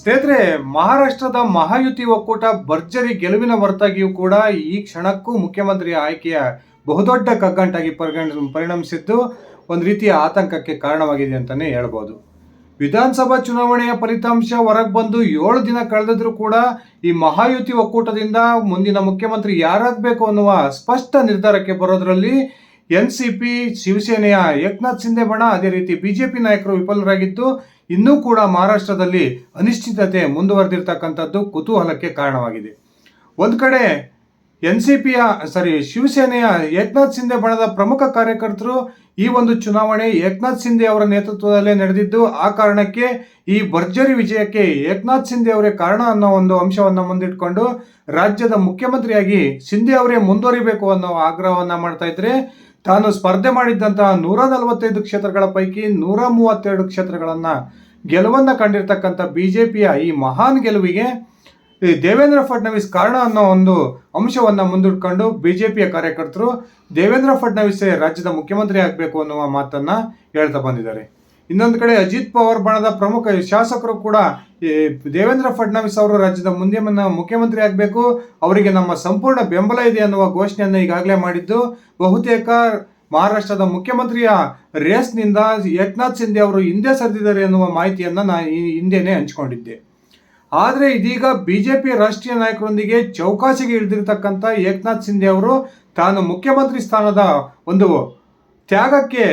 ಸ್ನೇಹಿತರೆ, ಮಹಾರಾಷ್ಟ್ರದ ಮಹಾಯುತಿ ಒಕ್ಕೂಟ ಭರ್ಜರಿ ಗೆಲುವಿನ ಹೊರತಾಗಿಯೂ ಕೂಡ ಈ ಕ್ಷಣಕ್ಕೂ ಮುಖ್ಯಮಂತ್ರಿ ಆಯ್ಕೆಯ ಬಹುದೊಡ್ಡ ಕಗ್ಗಂಟಾಗಿ ಪರಿಗಣ, ಪರಿಣಮಿಸಿದ್ದು ಒಂದು ರೀತಿಯ ಆತಂಕಕ್ಕೆ ಕಾರಣವಾಗಿದೆ ಅಂತಲೇ ಹೇಳ್ಬೋದು. ವಿಧಾನಸಭಾ ಚುನಾವಣೆಯ ಫಲಿತಾಂಶ ಹೊರಗೆ ಬಂದು ಏಳು ದಿನ ಕಳೆದಿದ್ರೂ ಕೂಡ ಈ ಮಹಾಯುತಿ ಒಕ್ಕೂಟದಿಂದ ಮುಂದಿನ ಮುಖ್ಯಮಂತ್ರಿ ಯಾರಾಗಬೇಕು ಅನ್ನುವ ಸ್ಪಷ್ಟ ನಿರ್ಧಾರಕ್ಕೆ ಬರೋದರಲ್ಲಿ ಎನ್ ಸಿ ಪಿ, ಶಿವಸೇನೆಯ ಏಕನಾಥ್ ಶಿಂದೆ ಬಣ ಅದೇ ರೀತಿ ಬಿಜೆಪಿ ನಾಯಕರು ವಿಫಲರಾಗಿದ್ದು ಇನ್ನೂ ಕೂಡ ಮಹಾರಾಷ್ಟ್ರದಲ್ಲಿ ಅನಿಶ್ಚಿತತೆ ಮುಂದುವರೆದಿರ್ತಕ್ಕಂಥದ್ದು ಕುತೂಹಲಕ್ಕೆ ಕಾರಣವಾಗಿದೆ. ಒಂದು ಕಡೆ ಎನ್ ಸಿ ಪಿಯ ಸಾರಿ ಶಿವಸೇನೆಯ ಏಕನಾಥ್ ಸಿಂಧೆ ಬಣದ ಪ್ರಮುಖ ಕಾರ್ಯಕರ್ತರು ಈ ಒಂದು ಚುನಾವಣೆ ಏಕನಾಥ್ ಸಿಂಧೆ ಅವರ ನೇತೃತ್ವದಲ್ಲೇ ನಡೆದಿದ್ದು, ಆ ಕಾರಣಕ್ಕೆ ಈ ಭರ್ಜರಿ ವಿಜಯಕ್ಕೆ ಏಕನಾಥ್ ಸಿಂಧೆ ಅವರೇ ಕಾರಣ ಅನ್ನೋ ಒಂದು ಅಂಶವನ್ನು ಮುಂದಿಟ್ಕೊಂಡು ರಾಜ್ಯದ ಮುಖ್ಯಮಂತ್ರಿಯಾಗಿ ಸಿಂಧೆ ಅವರೇ ಮುಂದುವರಿಬೇಕು ಅನ್ನೋ ಆಗ್ರಹವನ್ನು ಮಾಡ್ತಾ ಇದ್ರೆ ತಾನು ಸ್ಪರ್ಧೆ ಮಾಡಿದ್ದಂತಹ ನೂರ ನಲವತ್ತೈದು ಕ್ಷೇತ್ರಗಳ ಪೈಕಿ ನೂರ ಮೂವತ್ತೆರಡು ಕ್ಷೇತ್ರಗಳನ್ನ ಗೆಲುವನ್ನ ಕಂಡಿರ್ತಕ್ಕಂಥ ಪಿಯ ಈ ಮಹಾನ್ ಗೆಲುವಿಗೆ ಈ ದೇವೇಂದ್ರ ಫಡ್ನವೀಸ್ ಕಾರಣ ಅನ್ನೋ ಒಂದು ಅಂಶವನ್ನ ಮುಂದಿಟ್ಕೊಂಡು ಪಿಯ ಕಾರ್ಯಕರ್ತರು ದೇವೇಂದ್ರ ಫಡ್ನವೀಸ್ ರಾಜ್ಯದ ಮುಖ್ಯಮಂತ್ರಿ ಆಗಬೇಕು ಅನ್ನುವ ಮಾತನ್ನ ಹೇಳ್ತಾ ಬಂದಿದ್ದಾರೆ. ಇನ್ನೊಂದು ಕಡೆ ಅಜಿತ್ ಪವಾರ್ ಬಣದ ಪ್ರಮುಖ ಶಾಸಕರು ಕೂಡ ದೇವೇಂದ್ರ ಫಡ್ನವೀಸ್ ಅವರು ರಾಜ್ಯದ ಮುಂದೆ ಮುಖ್ಯಮಂತ್ರಿ ಆಗಬೇಕು. ಅವರಿಗೆ ನಮ್ಮ ಸಂಪೂರ್ಣ ಬೆಂಬಲ ಇದೆ ಅನ್ನುವ ಘೋಷಣೆಯನ್ನು ಈಗಾಗಲೇ ಮಾಡಿದ್ದು. ಬಹುತೇಕ ಮಹಾರಾಷ್ಟ್ರದ ಮುಖ್ಯಮಂತ್ರಿಯ ರೇಸ್ನಿಂದ ಏಕನಾಥ್ ಸಿಂಧೆ ಅವರು ಹಿಂದೆ ಸರಿದಿದ್ದಾರೆ ಎನ್ನುವ ಮಾಹಿತಿಯನ್ನು ನಾನು ಹಿಂದೆನೇ ಹಂಚಿಕೊಂಡಿದ್ದೆ. ಆದರೆ ಇದೀಗ ಬಿ ಜೆ ಪಿ ರಾಷ್ಟ್ರೀಯ ನಾಯಕರೊಂದಿಗೆ ಚೌಕಾಸಿಗೆ ಇಳಿದಿರ್ತಕ್ಕಂಥ ಏಕನಾಥ್ ಸಿಂಧೆ ಅವರು ತಾನು ಮುಖ್ಯಮಂತ್ರಿ ಸ್ಥಾನದ ಒಂದು ತ್ಯಾಗಕ್ಕೆ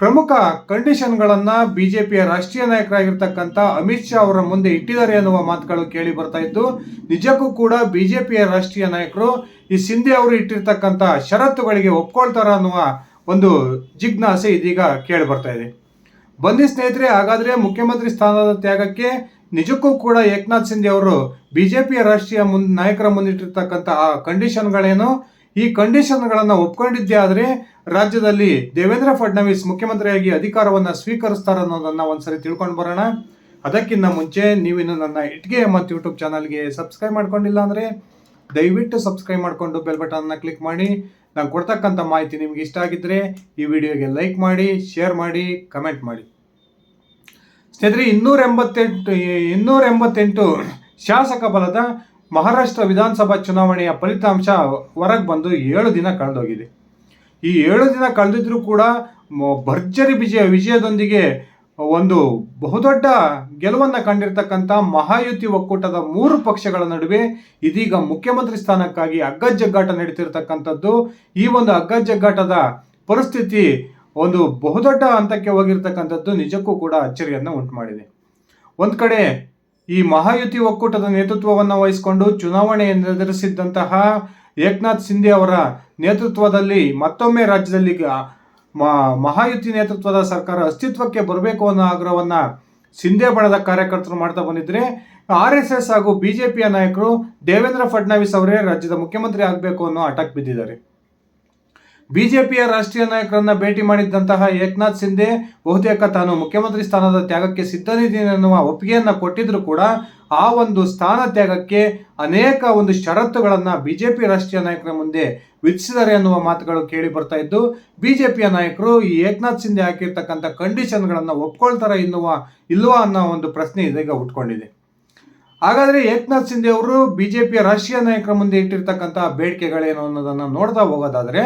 ಪ್ರಮುಖ ಕಂಡೀಷನ್ಗಳನ್ನು ಬಿಜೆಪಿಯ ರಾಷ್ಟ್ರೀಯ ನಾಯಕರಾಗಿರ್ತಕ್ಕಂಥ ಅಮಿತ್ ಶಾ ಅವರ ಮುಂದೆ ಇಟ್ಟಿದ್ದಾರೆ ಎನ್ನುವ ಮಾತುಗಳು ಕೇಳಿ ಬರ್ತಾ ಇದ್ದು, ನಿಜಕ್ಕೂ ಕೂಡ ಬಿಜೆಪಿಯ ರಾಷ್ಟ್ರೀಯ ನಾಯಕರು ಈ ಸಿಂಧೆ ಅವರು ಇಟ್ಟಿರ್ತಕ್ಕಂಥ ಷರತ್ತುಗಳಿಗೆ ಒಪ್ಕೊಳ್ತಾರ ಅನ್ನುವ ಒಂದು ಜಿಜ್ಞಾಸೆ ಇದೀಗ ಕೇಳಿ ಬರ್ತಾ ಇದೆ. ಬನ್ನಿ ಸ್ನೇಹಿತರೆ, ಹಾಗಾದ್ರೆ ಮುಖ್ಯಮಂತ್ರಿ ಸ್ಥಾನದ ತ್ಯಾಗಕ್ಕೆ ನಿಜಕ್ಕೂ ಕೂಡ ಏಕನಾಥ್ ಸಿಂಧೆ ಅವರು ಬಿಜೆಪಿಯ ರಾಷ್ಟ್ರೀಯ ಮುನ್, ನಾಯಕರ ಮುಂದಿಟ್ಟಿರ್ತಕ್ಕಂಥ ಆ ಕಂಡೀಷನ್ಗಳೇನು? ಈ ಕಂಡೀಷನ್ಗಳನ್ನು ಒಪ್ಕೊಂಡಿದ್ದೆ ಆದರೆ ರಾಜ್ಯದಲ್ಲಿ ದೇವೇಂದ್ರ ಫಡ್ನವೀಸ್ ಮುಖ್ಯಮಂತ್ರಿಯಾಗಿ ಅಧಿಕಾರವನ್ನು ಸ್ವೀಕರಿಸ್ತಾರ ಅನ್ನೋದನ್ನ ಒಂದ್ಸರಿ ತಿಳ್ಕೊಂಡು ಬರೋಣ. ಅದಕ್ಕಿಂತ ಮುಂಚೆ ನೀವಿನ್ನು ನನ್ನ ಇಟ್ಗೆ ಮತ್ತು ಯೂಟ್ಯೂಬ್ ಚಾನಲ್ಗೆ ಸಬ್ಸ್ಕ್ರೈಬ್ ಮಾಡ್ಕೊಂಡಿಲ್ಲ ಅಂದರೆ ದಯವಿಟ್ಟು ಸಬ್ಸ್ಕ್ರೈಬ್ ಮಾಡಿಕೊಂಡು ಬೆಲ್ ಬಟನ್ನ ಕ್ಲಿಕ್ ಮಾಡಿ. ನಾನು ಕೊಡ್ತಕ್ಕಂಥ ಮಾಹಿತಿ ನಿಮ್ಗೆ ಇಷ್ಟ ಆಗಿದ್ದರೆ ಈ ವಿಡಿಯೋಗೆ ಲೈಕ್ ಮಾಡಿ ಶೇರ್ ಮಾಡಿ ಕಮೆಂಟ್ ಮಾಡಿ. ಸ್ನೇಹಿತರೆ, ಇನ್ನೂರ ಎಂಬತ್ತೆಂಟು ಇನ್ನೂರ ಎಂಬತ್ತೆಂಟು ಶಾಸಕ ಬಲದ ಮಹಾರಾಷ್ಟ್ರ ವಿಧಾನಸಭಾ ಚುನಾವಣೆಯ ಫಲಿತಾಂಶ ಹೊರಗೆ ಬಂದು ಏಳು ದಿನ ಕಳೆದೋಗಿದೆ. ಈ ಏಳು ದಿನ ಕಳೆದಿದ್ರೂ ಕೂಡ ಭರ್ಜರಿ ವಿಜಯ, ವಿಜಯದೊಂದಿಗೆ ಒಂದು ಬಹುದೊಡ್ಡ ಗೆಲುವನ್ನು ಕಂಡಿರ್ತಕ್ಕಂಥ ಮಹಾಯುತಿ ಒಕ್ಕೂಟದ ಮೂರು ಪಕ್ಷಗಳ ನಡುವೆ ಇದೀಗ ಮುಖ್ಯಮಂತ್ರಿ ಸ್ಥಾನಕ್ಕಾಗಿ ಅಗ್ಗಜಗ್ಗಾಟ ನಡೀತಿರ್ತಕ್ಕಂಥದ್ದು. ಈ ಒಂದು ಅಗ್ಗಜಗ್ಗಾಟದ ಪರಿಸ್ಥಿತಿ ಒಂದು ಬಹುದೊಡ್ಡ ಹಂತಕ್ಕೆ ಹೋಗಿರ್ತಕ್ಕಂಥದ್ದು ನಿಜಕ್ಕೂ ಕೂಡ ಅಚ್ಚರಿಯನ್ನು ಉಂಟು ಮಾಡಿದೆ ಒಂದು ಕಡೆ ಈ ಮಹಾಯುತಿ ಒಕ್ಕೂಟದ ನೇತೃತ್ವವನ್ನು ವಹಿಸಿಕೊಂಡು ಚುನಾವಣೆಯನ್ನು ಎದುರಿಸಿದ್ದಂತಹ ಏಕನಾಥ್ ಸಿಂಧೆ ಅವರ ನೇತೃತ್ವದಲ್ಲಿ ಮತ್ತೊಮ್ಮೆ ರಾಜ್ಯದಲ್ಲಿ ಮಹಾಯುತಿ ನೇತೃತ್ವದ ಸರ್ಕಾರ ಅಸ್ತಿತ್ವಕ್ಕೆ ಬರಬೇಕು ಅನ್ನೋ ಆಗ್ರಹವನ್ನ ಸಿಂಧೆ ಬಣದ ಕಾರ್ಯಕರ್ತರು ಮಾಡ್ತಾ ಬಂದಿದ್ರೆ ಆರ್ ಎಸ್ ಎಸ್ ಹಾಗೂ ಬಿಜೆಪಿಯ ನಾಯಕರು ದೇವೇಂದ್ರ ಫಡ್ನವೀಸ್ ಅವರೇ ರಾಜ್ಯದ ಮುಖ್ಯಮಂತ್ರಿ ಆಗಬೇಕು ಅನ್ನೋ ಅಟಕ್ ಬಿದ್ದಿದ್ದಾರೆ. ಬಿಜೆಪಿಯ ರಾಷ್ಟ್ರೀಯ ನಾಯಕರನ್ನ ಭೇಟಿ ಮಾಡಿದ್ದಂತಹ ಏಕನಾಥ್ ಸಿಂಧೆ ಬಹುತೇಕ ತಾನು ಮುಖ್ಯಮಂತ್ರಿ ಸ್ಥಾನದ ತ್ಯಾಗಕ್ಕೆ ಸಿದ್ಧನಿದ್ದೀನಿ ಅನ್ನುವ ಒಪ್ಪಿಗೆಯನ್ನ ಕೊಟ್ಟಿದ್ರು ಕೂಡ ಆ ಒಂದು ಸ್ಥಾನ ತ್ಯಾಗಕ್ಕೆ ಅನೇಕ ಒಂದು ಷರತ್ತುಗಳನ್ನ ಬಿಜೆಪಿ ರಾಷ್ಟ್ರೀಯ ನಾಯಕರ ಮುಂದೆ ವಿಧಿಸಿದ್ದಾರೆ ಅನ್ನುವ ಮಾತುಗಳು ಕೇಳಿ ಬರ್ತಾ ಇದ್ದು, ಬಿಜೆಪಿಯ ನಾಯಕರು ಈ ಏಕನಾಥ್ ಸಿಂಧೆ ಹಾಕಿರ್ತಕ್ಕಂಥ ಕಂಡೀಷನ್ಗಳನ್ನ ಒಪ್ಕೊಳ್ತಾರ ಎನ್ನುವ ಇಲ್ವಾ ಅನ್ನೋ ಒಂದು ಪ್ರಶ್ನೆ ಇದೀಗ ಉಟ್ಕೊಂಡಿದೆ. ಹಾಗಾದ್ರೆ ಏಕನಾಥ್ ಶಿಂದೆ ಅವರು ಬಿಜೆಪಿಯ ರಾಷ್ಟ್ರೀಯ ನಾಯಕರ ಮುಂದೆ ಇಟ್ಟಿರ್ತಕ್ಕಂಥ ಬೇಡಿಕೆಗಳೇನು ಅನ್ನೋದನ್ನ ನೋಡ್ತಾ ಹೋಗೋದಾದ್ರೆ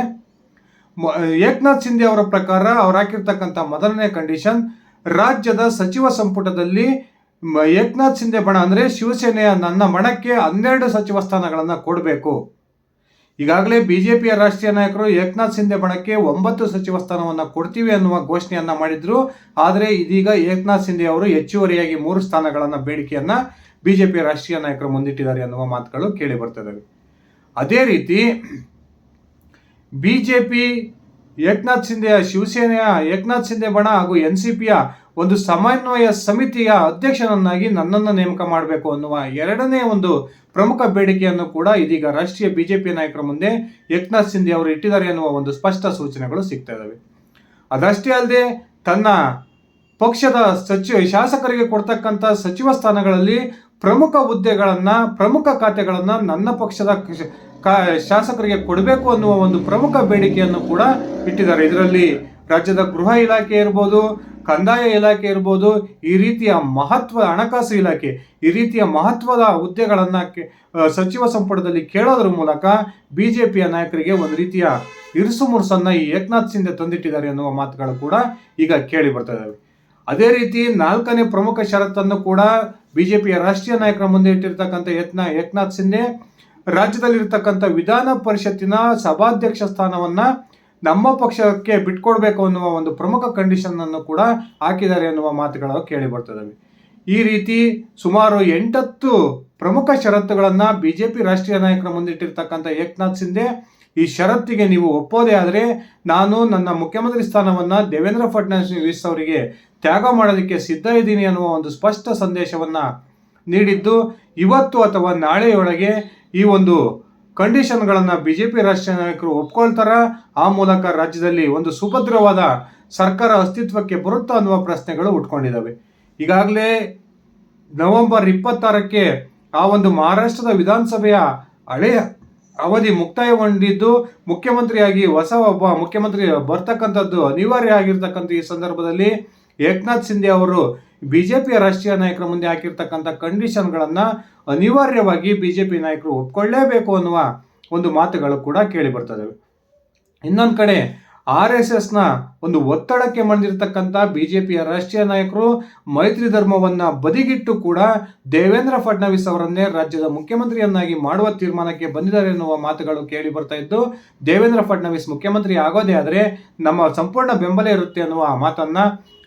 ಏಕನಾಥ್ ಸಿಂಧೆ ಅವರ ಪ್ರಕಾರ ಅವ್ರು ಹಾಕಿರ್ತಕ್ಕಂಥ ಮೊದಲನೇ ಕಂಡೀಷನ್ ರಾಜ್ಯದ ಸಚಿವ ಸಂಪುಟದಲ್ಲಿ ಏಕನಾಥ್ ಶಿಂದೆ ಬಣ ಅಂದ್ರೆ ಶಿವಸೇನೆಯ ನನ್ನ ಮಣಕ್ಕೆ ಹನ್ನೆರಡು ಸಚಿವ ಸ್ಥಾನಗಳನ್ನು ಕೊಡಬೇಕು. ಈಗಾಗಲೇ ಬಿಜೆಪಿಯ ರಾಷ್ಟ್ರೀಯ ನಾಯಕರು ಏಕನಾಥ್ ಸಿಂಧೆ ಬಣಕ್ಕೆ ಒಂಬತ್ತು ಸಚಿವ ಸ್ಥಾನವನ್ನು ಕೊಡ್ತೀವಿ ಅನ್ನುವ ಘೋಷಣೆಯನ್ನು ಮಾಡಿದ್ರು. ಆದರೆ ಇದೀಗ ಏಕನಾಥ್ ಸಿಂಧೆ ಅವರು ಹೆಚ್ಚುವರಿಯಾಗಿ ಮೂರು ಸ್ಥಾನಗಳನ್ನ ಬೇಡಿಕೆಯನ್ನ ಬಿಜೆಪಿಯ ರಾಷ್ಟ್ರೀಯ ನಾಯಕರು ಮುಂದಿಟ್ಟಿದ್ದಾರೆ ಅನ್ನುವ ಮಾತುಗಳು ಕೇಳಿ ಬರ್ತದೆ ಅದೇ ರೀತಿ ಬಿಜೆಪಿ, ಏಕನಾಥ್ ಶಿಂದೆಯ ಶಿವಸೇನೆಯ ಏಕನಾಥ್ ಶಿಂದೆ ಬಣ ಹಾಗೂ ಎನ್ ಸಿ ಪಿಯ ಒಂದು ಸಮನ್ವಯ ಸಮಿತಿಯ ಅಧ್ಯಕ್ಷನನ್ನಾಗಿ ನನ್ನನ್ನು ನೇಮಕ ಮಾಡಬೇಕು ಅನ್ನುವ ಎರಡನೇ ಒಂದು ಪ್ರಮುಖ ಬೇಡಿಕೆಯನ್ನು ಕೂಡ ಇದೀಗ ರಾಷ್ಟ್ರೀಯ ಬಿಜೆಪಿ ನಾಯಕರ ಮುಂದೆ ಏಕನಾಥ್ ಸಿಂಧೆ ಅವರು ಇಟ್ಟಿದ್ದಾರೆ ಎನ್ನುವ ಒಂದು ಸ್ಪಷ್ಟ ಸೂಚನೆಗಳು ಸಿಗ್ತಾ ಇದ್ದಾವೆ ಅದಷ್ಟೇ ಅಲ್ಲದೆ ತನ್ನ ಪಕ್ಷದ ಸಚಿವ, ಶಾಸಕರಿಗೆ ಕೊಡ್ತಕ್ಕಂಥ ಸಚಿವ ಸ್ಥಾನಗಳಲ್ಲಿ ಪ್ರಮುಖ ಹುದ್ದೆಗಳನ್ನು, ಪ್ರಮುಖ ಖಾತೆಗಳನ್ನು ನನ್ನ ಪಕ್ಷದ ಕ- ಶಾಸಕರಿಗೆ ಕೊಡಬೇಕು ಅನ್ನುವ ಒಂದು ಪ್ರಮುಖ ಬೇಡಿಕೆಯನ್ನು ಕೂಡ ಇಟ್ಟಿದ್ದಾರೆ. ಇದರಲ್ಲಿ ರಾಜ್ಯದ ಗೃಹ ಇಲಾಖೆ ಇರ್ಬೋದು, ಕಂದಾಯ ಇಲಾಖೆ ಇರ್ಬೋದು, ಈ ರೀತಿಯ ಮಹತ್ವ, ಹಣಕಾಸು ಇಲಾಖೆ, ಈ ರೀತಿಯ ಮಹತ್ವದ ಹುದ್ದೆಗಳನ್ನು ಸಚಿವ ಸಂಪುಟದಲ್ಲಿ ಕೇಳೋದ್ರ ಮೂಲಕ ಬಿ ಜೆ ಪಿಯ ನಾಯಕರಿಗೆ ಒಂದು ರೀತಿಯ ಇರುಸು ಮುರುಸನ್ನು ಈ ಏಕನಾಥ್ ಸಿಂಧೆ ತಂದಿಟ್ಟಿದ್ದಾರೆ ಎನ್ನುವ ಮಾತುಗಳು ಕೂಡ ಈಗ ಕೇಳಿ ಬರ್ತಾ ಇದ್ದಾವೆ ಅದೇ ರೀತಿ ನಾಲ್ಕನೇ ಪ್ರಮುಖ ಷರತ್ತನ್ನು ಕೂಡ ಬಿಜೆಪಿಯ ರಾಷ್ಟ್ರೀಯ ನಾಯಕರ ಮುಂದೆ ಇಟ್ಟಿರ್ತಕ್ಕಂಥ ಯತ್ನ ಏಕನಾಥ್ ಶಿಂದೆ ರಾಜ್ಯದಲ್ಲಿರ್ತಕ್ಕಂಥ ವಿಧಾನ ಪರಿಷತ್ತಿನ ಸಭಾಧ್ಯಕ್ಷ ಸ್ಥಾನವನ್ನ ನಮ್ಮ ಪಕ್ಷಕ್ಕೆ ಬಿಟ್ಕೊಡ್ಬೇಕು ಅನ್ನುವ ಒಂದು ಪ್ರಮುಖ ಕಂಡೀಷನ್ ಅನ್ನು ಕೂಡ ಹಾಕಿದ್ದಾರೆ ಎನ್ನುವ ಮಾತುಗಳು ಕೇಳಿ ಬರ್ತದವೆ ಈ ರೀತಿ ಸುಮಾರು ಎಂಟತ್ತು ಪ್ರಮುಖ ಷರತ್ತುಗಳನ್ನ ಬಿಜೆಪಿ ರಾಷ್ಟ್ರೀಯ ನಾಯಕರ ಮುಂದಿಟ್ಟಿರ್ತಕ್ಕಂಥ ಏಕನಾಥ್ ಸಿಂಧೆ ಈ ಷರತ್ತಿಗೆ ನೀವು ಒಪ್ಪೋದೇ ಆದರೆ ನಾನು ನನ್ನ ಮುಖ್ಯಮಂತ್ರಿ ಸ್ಥಾನವನ್ನ ದೇವೇಂದ್ರ ಫಡ್ನವೀಸ್ ಅವರಿಗೆ ತ್ಯಾಗ ಮಾಡೋದಕ್ಕೆ ಸಿದ್ಧ ಇದ್ದೀನಿ ಅನ್ನುವ ಒಂದು ಸ್ಪಷ್ಟ ಸಂದೇಶವನ್ನ ನೀಡಿದ್ದು ಇವತ್ತು ಅಥವಾ ನಾಳೆಯೊಳಗೆ ಈ ಒಂದು ಕಂಡೀಷನ್ಗಳನ್ನು ಬಿ ಜೆ ಪಿ ರಾಷ್ಟ್ರೀಯ ನಾಯಕರು ಒಪ್ಕೊಳ್ತಾರ? ಆ ಮೂಲಕ ರಾಜ್ಯದಲ್ಲಿ ಒಂದು ಸುಭದ್ರವಾದ ಸರ್ಕಾರ ಅಸ್ತಿತ್ವಕ್ಕೆ ಬರುತ್ತಾ ಅನ್ನುವ ಪ್ರಶ್ನೆಗಳು ಉಟ್ಕೊಂಡಿದ್ದಾವೆ. ಈಗಾಗಲೇ ನವೆಂಬರ್ ಇಪ್ಪತ್ತಾರಕ್ಕೆ ಆ ಒಂದು ಮಹಾರಾಷ್ಟ್ರದ ವಿಧಾನಸಭೆಯ ಹಳೆಯ ಅವಧಿ ಮುಕ್ತಾಯಗೊಂಡಿದ್ದು ಮುಖ್ಯಮಂತ್ರಿಯಾಗಿ ಹೊಸ ಒಬ್ಬ ಮುಖ್ಯಮಂತ್ರಿ ಬರ್ತಕ್ಕಂಥದ್ದು ಅನಿವಾರ್ಯ ಆಗಿರ್ತಕ್ಕಂಥ ಈ ಸಂದರ್ಭದಲ್ಲಿ ಏಕನಾಥ್ ಸಿಂಧೆ ಅವರು ಬಿಜೆಪಿಯ ರಾಷ್ಟ್ರೀಯ ನಾಯಕರ ಮುಂದೆ ಹಾಕಿರ್ತಕ್ಕಂಥ ಕಂಡೀಷನ್ಗಳನ್ನು ಅನಿವಾರ್ಯವಾಗಿ ಬಿಜೆಪಿ ನಾಯಕರು ಒಪ್ಕೊಳ್ಳೇಬೇಕು ಅನ್ನುವ ಒಂದು ಮಾತುಗಳು ಕೂಡ ಕೇಳಿ ಬರ್ತದೆ. ಇನ್ನೊಂದು ಕಡೆ ಆರ್ ಎಸ್ ಎಸ್ನ ಒಂದು ಒತ್ತಡಕ್ಕೆ ಮಣಿದಿರ್ತಕ್ಕಂಥ ಪಿಯ ರಾಷ್ಟ್ರೀಯ ನಾಯಕರು ಮೈತ್ರಿ ಧರ್ಮವನ್ನ ಬದಿಗಿಟ್ಟು ಕೂಡ ದೇವೇಂದ್ರ ಫಡ್ನವೀಸ್ ಅವರನ್ನೇ ರಾಜ್ಯದ ಮುಖ್ಯಮಂತ್ರಿಯನ್ನಾಗಿ ಮಾಡುವ ತೀರ್ಮಾನಕ್ಕೆ ಬಂದಿದ್ದಾರೆ ಎನ್ನುವ ಮಾತುಗಳು ಕೇಳಿ ಬರ್ತಾ ಇದ್ದು, ದೇವೇಂದ್ರ ಫಡ್ನವೀಸ್ ಮುಖ್ಯಮಂತ್ರಿ ಆಗೋದೇ ಆದರೆ ನಮ್ಮ ಸಂಪೂರ್ಣ ಬೆಂಬಲ ಇರುತ್ತೆ ಅನ್ನುವ ಮಾತನ್ನ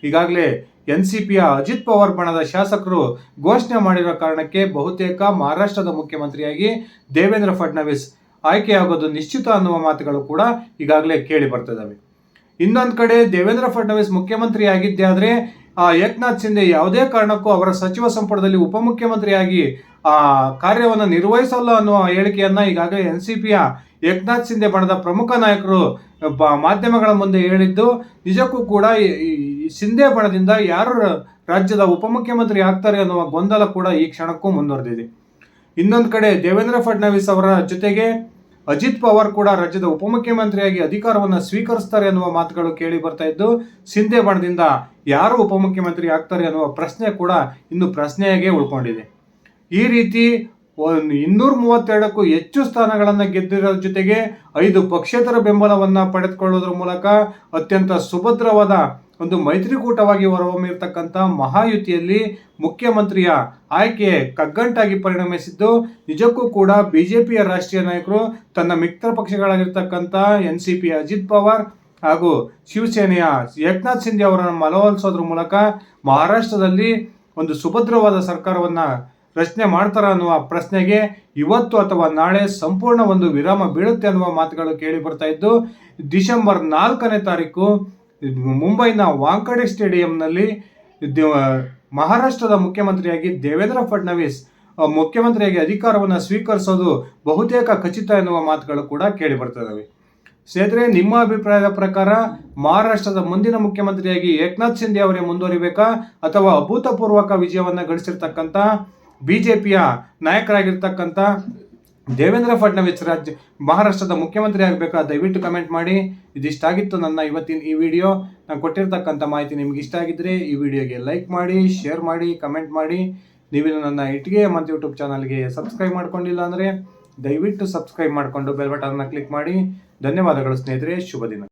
ಈಗಾಗಲೇ ಎನ್ ಸಿ ಪಿಯ ಅಜಿತ್ ಪವಾರ್ ಬಣದ ಶಾಸಕರು ಘೋಷಣೆ ಮಾಡಿರುವ ಕಾರಣಕ್ಕೆ ಬಹುತೇಕ ಮಹಾರಾಷ್ಟ್ರದ ಮುಖ್ಯಮಂತ್ರಿಯಾಗಿ ದೇವೇಂದ್ರ ಫಡ್ನವೀಸ್ ಆಯ್ಕೆಯಾಗೋದು ನಿಶ್ಚಿತ ಅನ್ನುವ ಮಾತುಗಳು ಕೂಡ ಈಗಾಗಲೇ ಕೇಳಿ ಬರ್ತಿದ್ದಾವೆ ಇನ್ನೊಂದು ಕಡೆ ದೇವೇಂದ್ರ ಫಡ್ನವೀಸ್ ಮುಖ್ಯಮಂತ್ರಿ ಆಗಿದ್ದೇ ಆ ಏಕನಾಥ್ ಸಿಂಧೆ ಯಾವುದೇ ಕಾರಣಕ್ಕೂ ಅವರ ಸಚಿವ ಸಂಪುಟದಲ್ಲಿ ಉಪಮುಖ್ಯಮಂತ್ರಿಯಾಗಿ, ಆ ಕಾರ್ಯವನ್ನು ನಿರ್ವಹಿಸಲ್ಲ ಅನ್ನುವ ಹೇಳಿಕೆಯನ್ನ ಈಗಾಗಲೇ ಎನ್ ಸಿ ಪಿಯ ಏಕನಾಥ್ ಸಿಂಧೆ ಬಣದ ಪ್ರಮುಖ ನಾಯಕರು ಮಾಧ್ಯಮಗಳ ಮುಂದೆ ಹೇಳಿದ್ದು, ನಿಜಕ್ಕೂ ಕೂಡ ಶಿಂದೆ ಬಣದಿಂದ ಯಾರು ರಾಜ್ಯದ ಉಪಮುಖ್ಯಮಂತ್ರಿ ಆಗ್ತಾರೆ ಅನ್ನುವ ಗೊಂದಲ ಕೂಡ ಈ ಕ್ಷಣಕ್ಕೂ ಮುಂದುವರೆದಿದೆ. ಇನ್ನೊಂದು ಕಡೆ ದೇವೇಂದ್ರ ಫಡ್ನವೀಸ್ ಅವರ ಜೊತೆಗೆ ಅಜಿತ್ ಪವಾರ್ ಕೂಡ ರಾಜ್ಯದ ಉಪಮುಖ್ಯಮಂತ್ರಿಯಾಗಿ ಅಧಿಕಾರವನ್ನು ಸ್ವೀಕರಿಸ್ತಾರೆ ಅನ್ನುವ ಮಾತುಗಳು ಕೇಳಿ ಬರ್ತಾ ಇದ್ದು, ಸಿಂಧೆ ಬಣದಿಂದ ಯಾರು ಉಪಮುಖ್ಯಮಂತ್ರಿ ಆಗ್ತಾರೆ ಅನ್ನುವ ಪ್ರಶ್ನೆ ಕೂಡ ಇನ್ನು ಪ್ರಶ್ನೆಯಾಗೇ ಉಳ್ಕೊಂಡಿದೆ. ಈ ರೀತಿ ಒಂದು ಇನ್ನೂರ ಮೂವತ್ತೆರಡಕ್ಕೂ ಹೆಚ್ಚು ಸ್ಥಾನಗಳನ್ನು ಗೆದ್ದಿರೋ ಜೊತೆಗೆ ಐದು ಪಕ್ಷೇತರ ಬೆಂಬಲವನ್ನು ಪಡೆದುಕೊಳ್ಳೋದ್ರ ಮೂಲಕ ಅತ್ಯಂತ ಸುಭದ್ರವಾದ ಒಂದು ಮೈತ್ರಿಕೂಟವಾಗಿ ಹೊರಹೊಮ್ಮಿರ್ತಕ್ಕಂಥ ಮಹಾಯುತಿಯಲ್ಲಿ ಮುಖ್ಯಮಂತ್ರಿಯ ಆಯ್ಕೆ ಕಗ್ಗಂಟಾಗಿ ಪರಿಣಮಿಸಿದ್ದು, ನಿಜಕ್ಕೂ ಕೂಡ ಬಿಜೆಪಿಯ ರಾಷ್ಟ್ರೀಯ ನಾಯಕರು ತನ್ನ ಮಿತ್ರ ಪಕ್ಷಗಳಾಗಿರ್ತಕ್ಕಂಥ N C P Ajit Pawar ಹಾಗೂ ಶಿವಸೇನೆಯ ಏಕನಾಥ್ ಸಿಂಧಿ ಅವರನ್ನು ಮನವೊಲಿಸೋದ್ರ ಮೂಲಕ ಮಹಾರಾಷ್ಟ್ರದಲ್ಲಿ ಒಂದು ಸುಭದ್ರವಾದ ಸರ್ಕಾರವನ್ನು ರಚನೆ ಮಾಡ್ತಾರ ಅನ್ನುವ ಪ್ರಶ್ನೆಗೆ ಇವತ್ತು ಅಥವಾ ನಾಳೆ ಸಂಪೂರ್ಣ ಒಂದು ವಿರಾಮ ಬೀಳುತ್ತೆ ಅನ್ನುವ ಮಾತುಗಳು ಕೇಳಿ ಬರ್ತಾ ಇದ್ದು, ಡಿಸೆಂಬರ್ ನಾಲ್ಕನೇ ತಾರೀಕು ಮುಂಬೈನ ವಾಂಕಡೆ ಸ್ಟೇಡಿಯಂನಲ್ಲಿ ಮಹಾರಾಷ್ಟ್ರದ ಮುಖ್ಯಮಂತ್ರಿಯಾಗಿ ದೇವೇಂದ್ರ ಫಡ್ನವೀಸ್ ಮುಖ್ಯಮಂತ್ರಿಯಾಗಿ ಅಧಿಕಾರವನ್ನು ಸ್ವೀಕರಿಸೋದು ಬಹುತೇಕ ಖಚಿತ ಎನ್ನುವ ಮಾತುಗಳು ಕೂಡ ಕೇಳಿ ಬರ್ತದವೆ ಸ್ನೇಹಿತರೆ, ನಿಮ್ಮ ಅಭಿಪ್ರಾಯದ ಪ್ರಕಾರ ಮಹಾರಾಷ್ಟ್ರದ ಮುಂದಿನ ಮುಖ್ಯಮಂತ್ರಿಯಾಗಿ ಏಕನಾಥ್ ಶಿಂದೆ ಅವರೇ ಮುಂದುವರಿಬೇಕಾ ಅಥವಾ ಅಭೂತಪೂರ್ವಕ ವಿಜಯವನ್ನು ಗಳಿಸಿರ್ತಕ್ಕಂಥ ಬಿಜೆಪಿಯ ನಾಯಕರಾಗಿರ್ತಕ್ಕಂಥ ದೇವೇಂದ್ರ ಫಡ್ನವೀಸ್ ರಾಜ್ಯ ಮಹಾರಾಷ್ಟ್ರದ ಮುಖ್ಯಮಂತ್ರಿ ಆಗಬೇಕಾ ದಯವಿಟ್ಟು ಕಮೆಂಟ್ ಮಾಡಿ. ಇದಿಷ್ಟಾಗಿತ್ತು ನನ್ನ ಇವತ್ತಿನ ಈ ವಿಡಿಯೋ. ನಾನು ಕೊಟ್ಟಿರ್ತಕ್ಕಂಥ ಮಾಹಿತಿ ನಿಮ್ಗೆ ಇಷ್ಟ ಆಗಿದ್ರೆ ಈ ವಿಡಿಯೋಗೆ ಲೈಕ್ ಮಾಡಿ, ಶೇರ್ ಮಾಡಿ, ಕಮೆಂಟ್ ಮಾಡಿ. ನೀವಿನ್ನು ನನ್ನ ಇಟ್ಟಿಗೆ ಮತ್ತು ಯೂಟ್ಯೂಬ್ ಚಾನಲ್ಗೆ ಸಬ್ಸ್ಕ್ರೈಬ್ ಮಾಡ್ಕೊಂಡಿಲ್ಲ ಅಂದರೆ ದಯವಿಟ್ಟು ಸಬ್ಸ್ಕ್ರೈಬ್ ಮಾಡಿಕೊಂಡು ಬೆಲ್ ಬಟನ್ನ ಕ್ಲಿಕ್ ಮಾಡಿ. ಧನ್ಯವಾದಗಳು ಸ್ನೇಹಿತರೆ, ಶುಭ ದಿನ.